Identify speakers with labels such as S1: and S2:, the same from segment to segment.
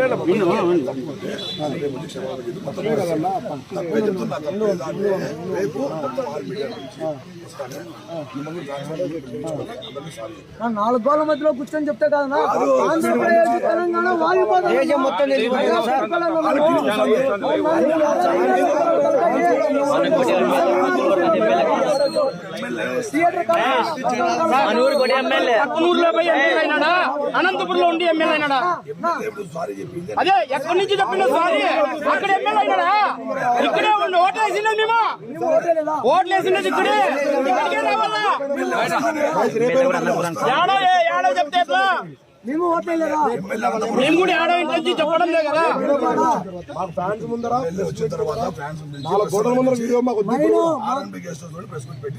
S1: రేపు మిమ్మల్ని
S2: నా నాలుగు గోళ్ళ మధ్యలో కూర్చొని చెప్తే కాదన్నా ఆంధ్రప్రదేశ్ తెలంగాణ వాయుపదం మొత్తం
S3: మనూరు కూడా ఎమ్మెల్యే
S4: పక్కనూరులో పోయి ఎమ్మెల్యే అయినాడా అనంతపురంలో ఉండి ఎమ్మెల్యే అయినాడా
S1: ఎప్పుడు సారీ చెప్పింది
S4: అదే ఎక్కడి నుంచి చెప్పిన సారీ అక్కడ ఎమ్మెల్యే అయినాడా ఇక్కడే ఉండి ఓట్లు వేసిండేది మేము ఓట్లు వేసిండేది ఇక్కడే ఇక్కడికే రావాలా ఏడో ఏ- ఏడో చెప్తే ఎట్లా
S2: మేము ఓట్లేదా
S4: మేము కూడా ఏడో ఇంటి నుంచి చెప్పడం లే కదా
S1: ఎమ్మెల్యే వచ్చిన తర్వాత ఫ్యాన్స్ పిలిచి
S2: నేను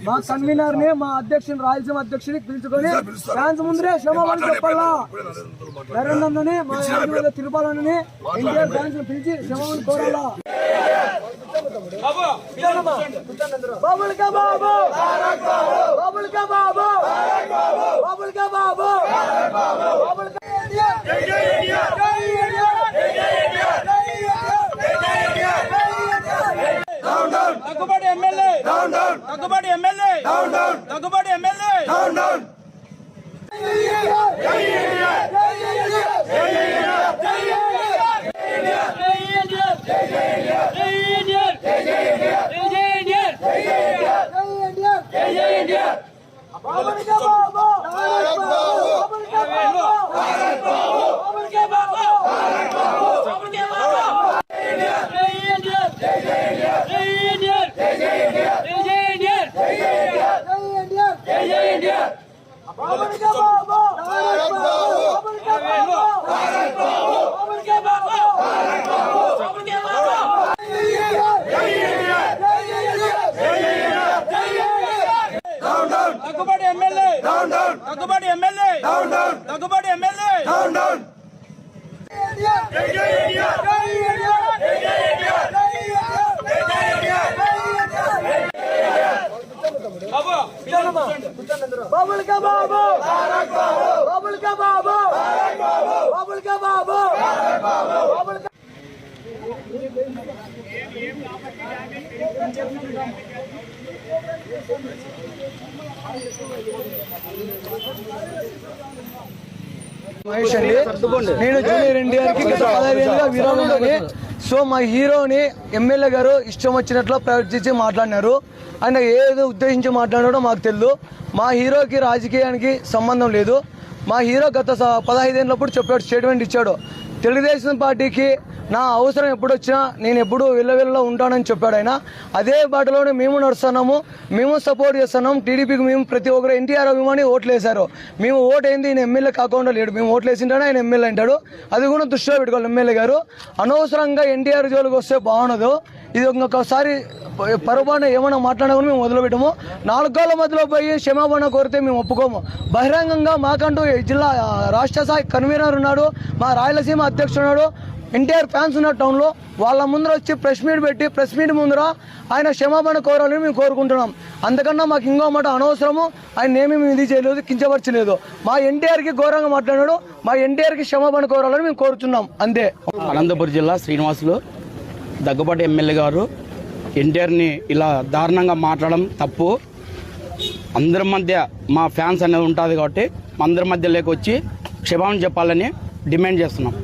S2: మా కన్వీనర్ని మా అధ్యక్షుని రాయలసీమ అధ్యక్షుని పిలుచుకొని ఫ్యాన్స్ ముందరే క్షమాపణ చెప్పాలా నరేంద్రని మా యాదవ్ తిరుపాలని ఎన్టీఆర్ ఫ్యాన్స్ పిలిచి క్షమాపణ కోరాలా బాబుల్ కా బాబు బాబుల్ కా బాబు బాబుల్ కా బాబు బాబుల్ కా జై ఇండియా జై ఇండియా జై ఇండియా జై India
S4: Daggubati MLA. Daggubati MLA. Daggubati MLA. Daggubati MLA Daggubati MLA Daggubati MLA
S2: Babul కా బాబు బాబుల్ కా బాబు బాబుల్ కా బాబు బాబుల్ కా మహేష్ అండి. నేను జూనియర్ ఎన్టీఆర్కి గత పదహైదేళ్ళుగా విరాళంలోని సో మా హీరోని ఎమ్మెల్యే గారు ఇష్టం వచ్చినట్లు ప్రవర్తించి మాట్లాడినారు. ఆయన ఏదో ఉద్దేశించి మాట్లాడాడో మాకు తెలియదు మా హీరోకి రాజకీయానికి సంబంధం లేదు. మా హీరో గత స- పదహైదేళ్ళప్పుడు చెప్పాడు స్టేట్మెంట్ ఇచ్చాడు. తెలుగుదేశం పార్టీకి నా అవసరం ఎప్పుడు వచ్చినా నేను ఎప్పుడు విల్లవిల్లలో ఉంటానని చెప్పాడు ఆయన. అదే బాటలోనే మేము నడుస్తున్నాము మేము సపోర్ట్ చేస్తున్నాం టీడీపీకి మేము ప్రతి ఒక్కరు ఎన్టీఆర్ అభిమాని ఓట్లు వేశారు మేము ఓటు ఏంది ఈయన ఎమ్మెల్యే కాకుండా లేడు. మేము ఓట్లు వేసింటానే ఆయన ఎమ్మెల్యే అంటాడు. అది కూడా దృష్టిలో పెట్టుకోవాలి ఎమ్మెల్యే గారు. అనవసరంగా ఎన్టీఆర్ జోలికి వస్తే బాగుండదు. ఇది ఇంకొకసారి పొరపాటున ఏమైనా మాట్లాడకుండా మేము మొదలుపెట్టాము నాలుగు కాళ్ళ మధ్యలో పోయి క్షమాపణ కోరితే మేము ఒప్పుకోము. బహిరంగంగా మాకంటూ జిల్లా రాష్ట్ర స్థాయి కన్వీనర్ ఉన్నాడు. మా రాయలసీమ అధ్యక్షుడు ఉన్నాడు. ఎన్టీఆర్ ఫ్యాన్స్ ఉన్న టౌన్లో వాళ్ళ ముందర వచ్చి ప్రెస్ మీట్ పెట్టి ప్రెస్ మీట్ ముందర ఆయన క్షమాపణ కోరాలని మేము కోరుకుంటున్నాం. అంతకన్నా మాకు ఇంకో మాట అనవసరము ఆయన ఏమీ మేము ఇది చేయలేదు కించపరచలేదు. మా ఎన్టీఆర్కి ఘోరంగా మాట్లాడాడు మా ఎన్టీఆర్కి క్షమాపణ కోరాలని మేము కోరుతున్నాం అంతే.
S5: అనంతపురం జిల్లా శ్రీనివాసులు దగ్గుబాటి ఎమ్మెల్యే గారు ఎన్టీఆర్ని ఇలా దారుణంగా మాట్లాడడం తప్పు. అందరి మధ్య మా ఫ్యాన్స్ అనేది ఉంటుంది కాబట్టి అందరి మధ్య లేకొచ్చి క్షమాపణ చెప్పాలని డిమాండ్ చేస్తున్నాం.